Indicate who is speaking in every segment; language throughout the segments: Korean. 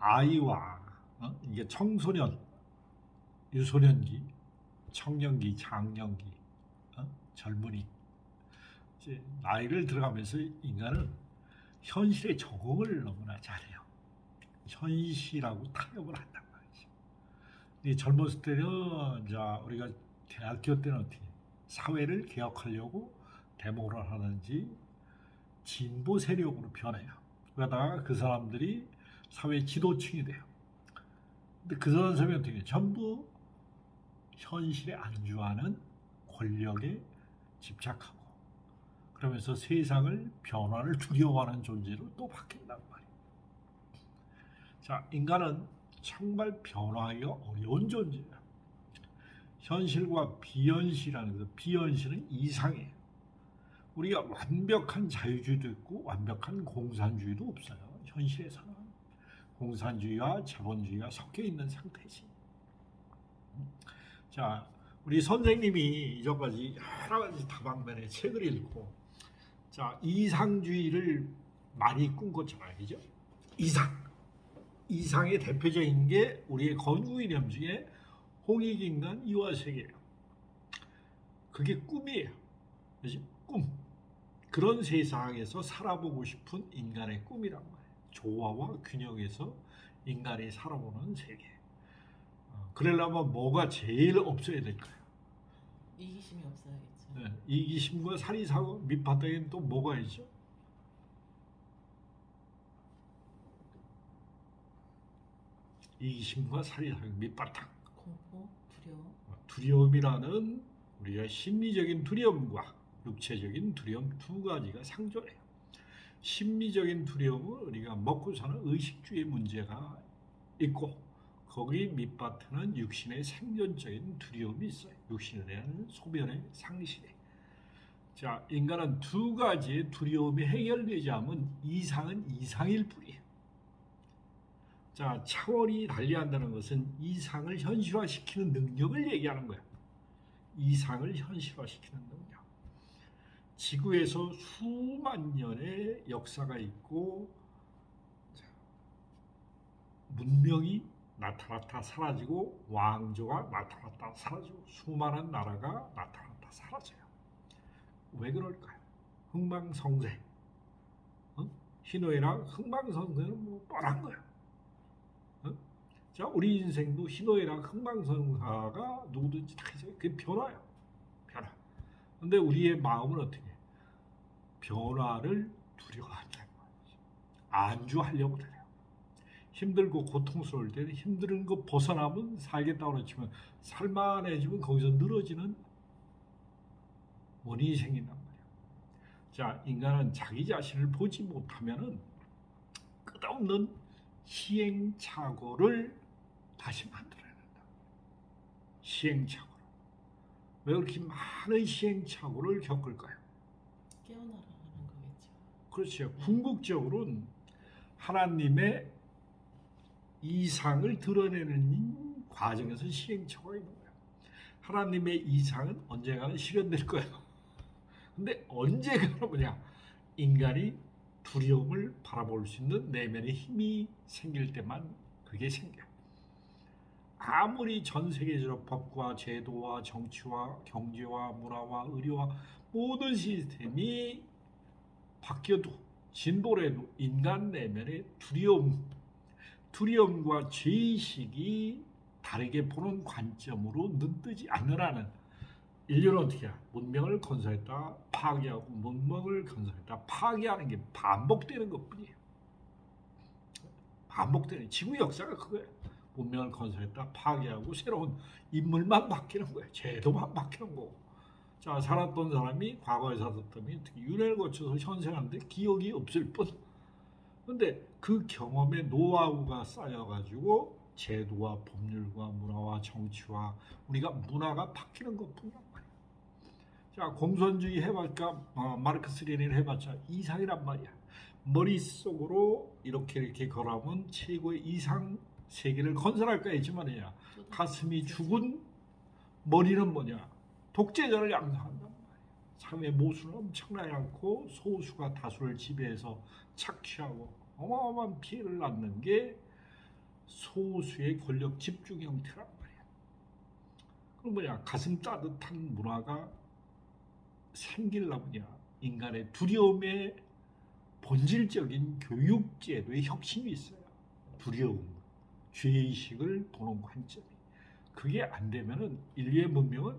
Speaker 1: 아이와 어? 이게 청소년, 유소년기, 청년기, 장년기, 어? 젊은이 이제 나이를 들어가면서 인간은 현실에 적응을 너무나 잘해요. 현실하고 타협을 한단 말이죠. 이 젊었을 때는 자 우리가 대학교 때는 어떻게 사회를 개혁하려고 데모를 하는지 진보 세력으로 변해요. 그러다가 그 사람들이 사회 지도층이 돼요. 근데 그 사람이 어떻게 해요? 전부 현실에 안주하는 권력에 집착하고 그러면서 세상을 변화를 두려워하는 존재로 또 바뀐단 말이에요. 자, 인간은 정말 변화하기가 어려운 존재예요. 현실과 비현실이라는 것, 비현실은 이상해요. 우리가 완벽한 자유주의도 있고 완벽한 공산주의도 없어요. 현실에서는 공산주의와 자본주의가 섞여 있는 상태지. 자, 우리 선생님이 이전까지 여러 가지 다방면의 책을 읽고 자 이상주의를 많이 꿈꿨잖아요, 그죠? 이상, 이상의 대표적인 게 우리의 건국 이념 중에 홍익인간 이화세계예요. 그게 꿈이에요, 그죠? 꿈. 그런 세상에서 살아보고 싶은 인간의 꿈이란 말이에요. 조화와 균형에서 인간이 살아보는 세계. 어, 그러려면 뭐가 제일 없어야 될까요?
Speaker 2: 이기심이 없어야겠죠.
Speaker 1: 네, 이기심과 사리사고 밑바닥에는 또 뭐가 있죠? 이기심과 사리사고 밑바닥
Speaker 2: 공포, 두려움,
Speaker 1: 두려움이라는 우리가 심리적인 두려움과 육체적인 두려움 두 가지가 상존해요. 심리적인 두려움은 우리가 먹고 사는 의식주의 문제가 있고 거기 밑바탕은 육신의 생존적인 두려움이 있어요. 육신에 대한 소변의 상실에. 자, 인간은 두 가지의 두려움이 해결되지 않으면 이상은 이상일 뿐이에요. 자, 차원이 달리한다는 것은 이상을 현실화시키는 능력을 얘기하는 거예요. 이상을 현실화시키는 능력. 지구에서 수만 년의 역사가 있고 자, 문명이 나타났다 사라지고 왕조가 나타났다 사라지고 수많은 나라가 나타났다 사라져요. 왜 그럴까요? 흥망성쇠. 어? 희노애락 흥망성쇠는 뭐 뻔한 거예요. 어? 자, 우리 인생도 희노애락 흥망성쇠가 누구든지 다 있어요. 그게 변화예요. 변화. 근데 우리의 마음은 어떻게? 해? 변화를 두려워한다는 거죠. 안주하려고 그래요. 힘들고 고통스러울 때는 힘든 거 벗어나면 살겠다고 그러지만 살만해지면 거기서 늘어지는 원인이 생긴단 말이에요. 자, 인간은 자기 자신을 보지 못하면은 끝없는 시행착오를 다시 만들어야 된다. 시행착오. 왜 그렇게 많은 시행착오를 겪을까요?
Speaker 2: 깨어나라는 거겠죠.
Speaker 1: 그렇죠. 궁극적으로는 하나님의 이상을 드러내는 과정에서 시행착오가 있는 거예요. 하나님의 이상은 언젠가는 실현될 거예요. 근데 언제가 뭐냐? 인간이 두려움을 바라볼 수 있는 내면의 힘이 생길 때만 그게 생겨요. 아무리 전 세계적으로 법과 제도와 정치와 경제와 문화와 의료와 모든 시스템이 바뀌어도 진보를 해도 인간 내면의 두려움, 두려움과 죄의식이 다르게 보는 관점으로 눈뜨지 않으라는 인류는 어떻게 해야? 문명을 건설했다 파괴하고 문명을 건설했다 파괴하는 게 반복되는 것뿐이에요. 반복되는 지구 역사가 그거예요. 문명을 건설했다 파괴하고 새로운 인물만 바뀌는 거예요. 제도만 바뀌는 거고. 자 살았던 사람이 과거에 살았던 이 특히 윤회를 거쳐서 현생하는데 기억이 없을 뿐. 근데 그 경험의 노하우가 쌓여가지고 제도와 법률과 문화와 정치와 우리가 문화가 바뀌는 것뿐이란 말이야. 자 공산주의 해봤자 어, 마르크스 레닌 해봤자 이상이란 말이야. 머릿속으로 이렇게 이렇게 걸어가면 최고의 이상 세계를 건설할까 했지만 말이야. 가슴이 죽은 머리는 뭐냐? 독재자를 양성한단 말이야. 삶의 모순은 엄청나지 않고 소수가 다수를 지배해서 착취하고 어마어마한 피해를 낳는 게 소수의 권력 집중 형태란 말이야. 그럼 뭐냐 가슴 따뜻한 문화가 생기려면야 인간의 두려움의 본질적인 교육 제도의 혁신이 있어요. 두려움, 죄의식을 보는 관점이. 그게 안 되면은 인류의 문명은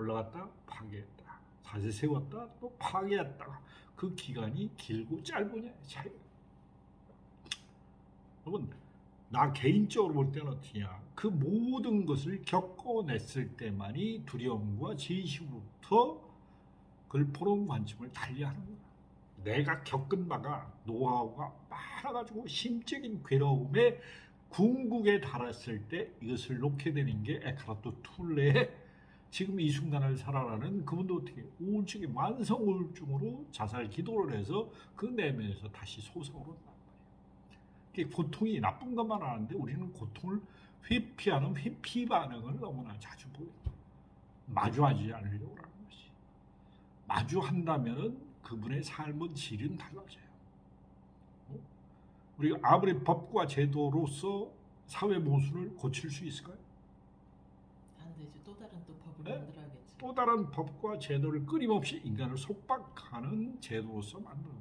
Speaker 1: 올라갔다 파괴했다. 다시 세웠다 또 파괴했다. 그 기간이 길고 짧으냐 차이. 여러분 나 개인적으로 볼 때는 어떠냐 그 모든 것을 겪어냈을 때만이 두려움과 그걸 보는 관점을 달리하는 거야. 내가 겪은 바가 노하우가 많아가지고 심적인 괴로움에 궁극에 달았을 때 이것을 놓게 되는 게 에카르토 툴레의 지금 이 순간을 살아라는 그분도 어떻게 우울증이 만성 우울증으로 자살 기도를 해서 그 내면에서 다시 솟아오른단 말이에요. 그게 고통이 나쁜 것만 아는데 우리는 고통을 회피하는 회피 반응을 너무나 자주 보여요. 마주하지 않으려고 하는 것이. 마주한다면은 그분의 삶은 질은 달라져요. 어? 우리가 아무리 법과 제도로서 사회 모순을 고칠 수 있을까요?
Speaker 2: 안 되죠. 또 다른. 또
Speaker 1: 법과 제도를 끊임없이 인간을 속박하는 제도로서 만드는.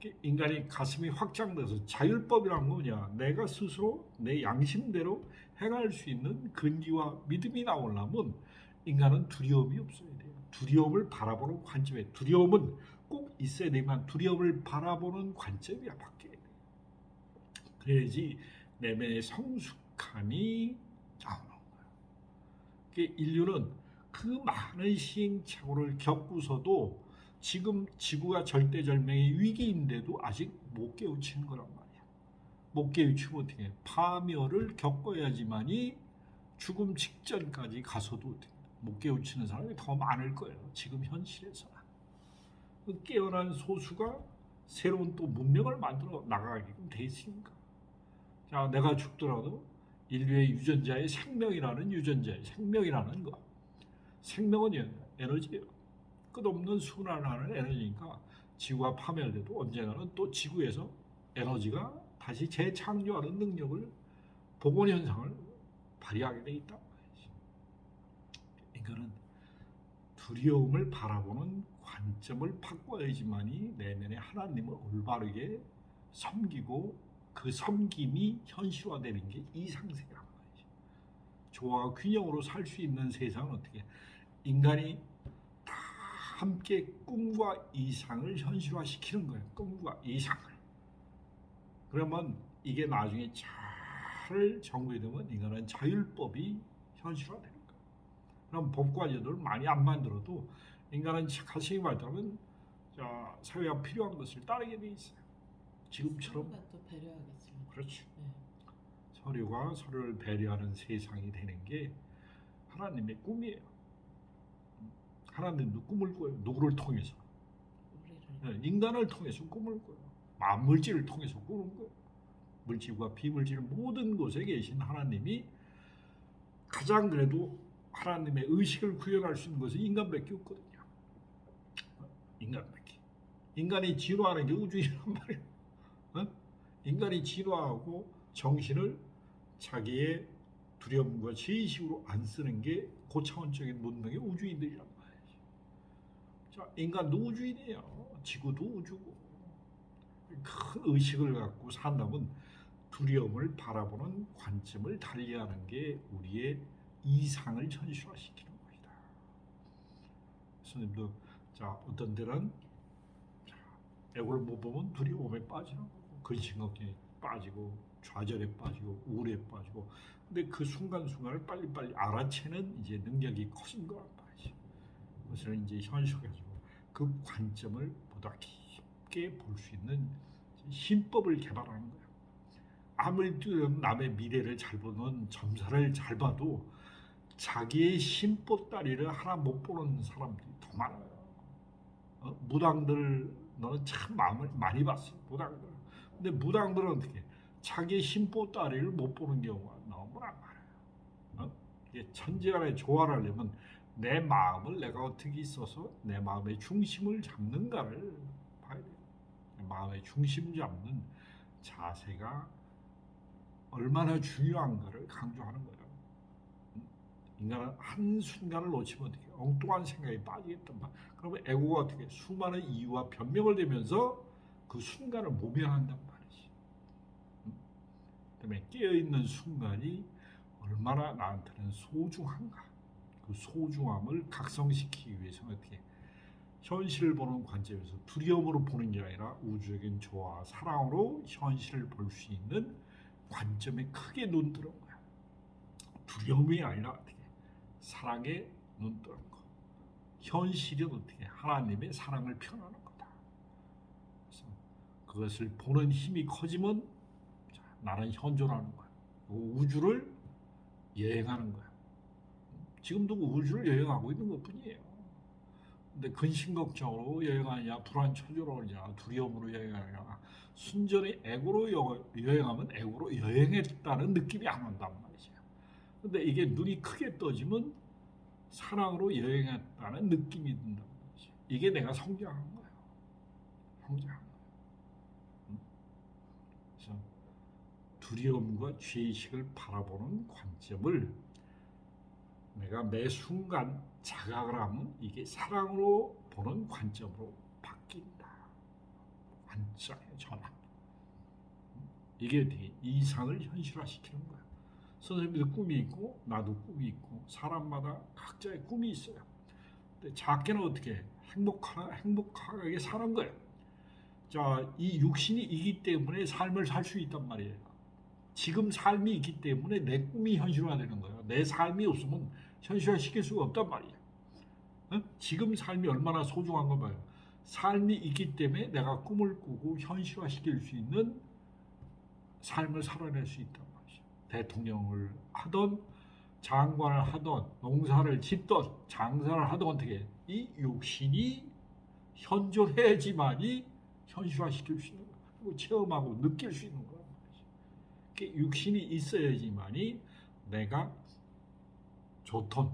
Speaker 1: 이렇게 인간이 가슴이 확장돼서 자율법이란 뭐냐? 내가 스스로 내 양심대로 행할 수 있는 근기와 믿음이 나오려면 인간은 두려움이 없어야 돼요. 두려움을 바라보는 관점에 두려움은 꼭 있어야 되지만 두려움을 바라보는 관점이 바뀌어야. 그래야지 내면의 성숙함이. 그 인류는 그 많은 시행착오를 겪고서도 지금 지구가 절대절명의 위기인데도 아직 못 깨우치는 거란 말이야. 못 깨우치면 어떻게 해? 파멸을 겪어야지만이 죽음 직전까지 가서도 어떻게 해? 못 깨우치는 사람이 더 많을 거예요. 지금 현실에서는. 그 깨어난 소수가 새로운 또 문명을 만들어 나가게끔 돼 있으니까. 자, 내가 죽더라도 인류의 유전자의 생명이라는 유전자의 생명이라는 거. 생명은 에너지예요. 끝없는 순환하는 에너지니까 지구가 파멸돼도 언젠가는 또 지구에서 에너지가 다시 재창조하는 능력을 복원 현상을 발휘하게 돼 있다. 인간은 두려움을 바라보는 관점을 바꿔야지만이 내면의 하나님을 올바르게 섬기고 그 섬김이 현실화되는 게 이상세계란 말이죠. 조화와 균형으로 살 수 있는 세상은 어떻게 인간이 다 함께 꿈과 이상을 현실화시키는 거예요. 꿈과 이상을. 그러면 이게 나중에 잘 정비되면 인간은 자율법이 현실화되는 거예요. 그럼 법과 제도를 많이 안 만들어도 인간은 가슴이 발달하면 자, 사회가 필요한 것을 따르게 돼 있어요. 지금처럼
Speaker 2: 서로가 또 배려하겠죠.
Speaker 1: 그렇지.
Speaker 2: 네.
Speaker 1: 서로가 서로를 배려하는 세상이 되는 게 하나님의 꿈이에요. 하나님도 꿈을 꿔요. 누구를 통해서?
Speaker 2: 우리를
Speaker 1: 네, 인간을 통해서 꿈을 꿔요. 만물질을 통해서 꾸는 거예요. 물질과 비물질 모든 곳에 계신 하나님이 가장 그래도 하나님의 의식을 구현할 수 있는 것은 인간밖에 없거든요. 인간밖에. 인간이 진화하는 게 우주이란 말이에요. 어? 인간이 진화하고 정신을 자기의 두려움과 죄의식으로 안 쓰는 게 고차원적인 문명의 우주인들이란 말이죠. 자, 인간도 우주인이에요. 지구도 우주고. 큰 의식을 갖고 산다면 두려움을 바라보는 관점을 달리하는 게 우리의 이상을 현실화시키는 것이다. 스님도 자 어떤 자, 애고를 못 보면 두려움에 빠지는 근 심걱정에 빠지고 좌절에 빠지고 우울에 빠지고 근데 그 순간순간을 빨리빨리 알아채는 이제 능력이 커진 거란 말이지. 그것을 이제 현실화가지고 그 관점을 보다 깊게 볼 수 있는 신법을 개발하는 거야. 아무리 남의 미래를 잘 보는 점사를 잘 봐도 자기의 신보따리를 하나 못 보는 사람들이 더 많아요. 어? 무당들 너는 참 마음을 많이 봤어. 무당들. 근데 무당들은 어떻게? 자기의 신보따리를 못 보는 경우가 너무나 많아요. 어? 천지간에 조화를 하려면 내 마음을 내가 어떻게 있어서 내 마음의 중심을 잡는가를 봐야 돼요. 마음의 중심 잡는 자세가 얼마나 중요한가를 강조하는 거예요. 음? 인간은 한 순간을 놓치면 어떻게 엉뚱한 생각에 빠지겠단 말. 그러면 에고가 어떻게 수많은 이유와 변명을 대면서 그 순간을 모면한단 말이지. 음? 그다음에 깨어 있는 순간이 얼마나 나한테는 소중한가. 그 소중함을 각성시키기 위해서는 어떻게 현실을 보는 관점에서 두려움으로 보는 게 아니라 우주적인 조화, 사랑으로 현실을 볼 수 있는 관점에 크게 눈 뜨는 거야. 두려움이 아니라 어떻게 사랑에 눈 뜨는 거. 현실은 어떻게 하나님의 사랑을 표현하는 그것을 보는 힘이 커지면 자, 나는 현존하는 거야. 그리고 우주를 여행하는 거야. 지금도 우주를 여행하고 있는 것 뿐이에요. 근데 근심 걱정으로 여행하냐, 불안 초조로 오냐, 두려움으로 여행하냐, 순전히 애고로 여- 여행하면 애고로 여행했다는 느낌이 안 온단 말이죠. 근데 이게 눈이 크게 떠지면 사랑으로 여행했다는 느낌이 든단 말이죠. 이게 내가 성장한 거예요. 성장한 거예요. 음? 그래서 두려움과 죄의식을 바라보는 관점을 내가 매 순간 자각을 하면 이게 사랑으로 보는 관점으로 바뀐다. 관점의 전환. 이게 되게 이상을 현실화시키는 거야. 선생님도 꿈이 있고 나도 꿈이 있고 사람마다 각자의 꿈이 있어요. 근데 작게는 어떻게 행복하, 행복하게 사는 거예요. 자, 이 육신이 있기 때문에 삶을 살 수 있단 말이에요. 지금 삶이 있기 때문에 내 꿈이 현실화되는 거예요. 내 삶이 없으면 현실화시킬 수가 없단 말이에요. 어? 지금 삶이 얼마나 소중한 거 봐요. 삶이 있기 때문에 내가 꿈을 꾸고 현실화시킬 수 있는 삶을 살아낼 수 있단 말이죠. 대통령을 하던 장관을 하던 농사를 짓던 장사를 하던 어떻게 이 육신이 현존해야지만이 현실화시킬 수 있는 거예요. 그리고 체험하고 느낄 수 있는. 그 육신이 있어야지만이 내가 좋던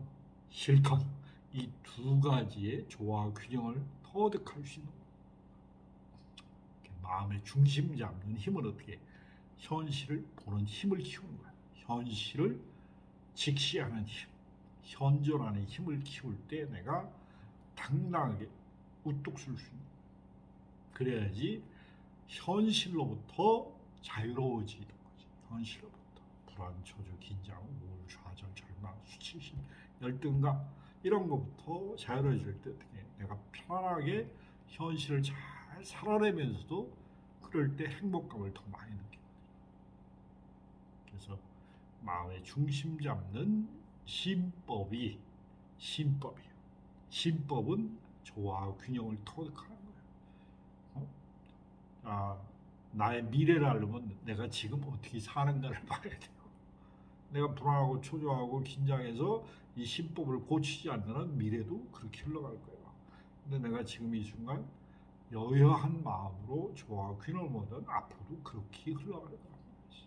Speaker 1: 싫던 이 두 가지의 조화 균형을 터득할 수 있는 마음의 중심 잡는 힘은 어떻게 현실을 보는 힘을 키우는 거야. 현실을 직시하는 힘, 현존하는 힘을 키울 때 내가 당당하게 우뚝 설수 있는 거야. 그래야지 현실로부터 자유로워지는 거지. 현실로부터 불안, 초조, 긴장, 우울, 좌절, 절망, 수치심, 열등감 이런 것부터 자유로워질 때 어떻게 내가 편안하게 현실을 잘 살아내면서도 그럴 때 행복감을 더 많이 느끼거든요. 그래서 마음의 중심 잡는 신법이 신법이에요. 신법은 조화 균형을 터득하는 거예요. 어? 아, 나의 미래를 알려면 내가 지금 어떻게 사는가를 봐야 돼요. 내가 불안하고 초조하고 긴장해서 이 신법을 고치지 않는 미래도 그렇게 흘러갈 거예요. 근데 내가 지금 이 순간 여여한 마음으로 조화 균형을 모든 앞으로도 그렇게 흘러갈 거란 말이지.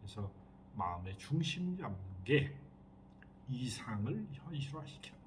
Speaker 1: 그래서 마음의 중심 잡는 게 이상을 현실화시키는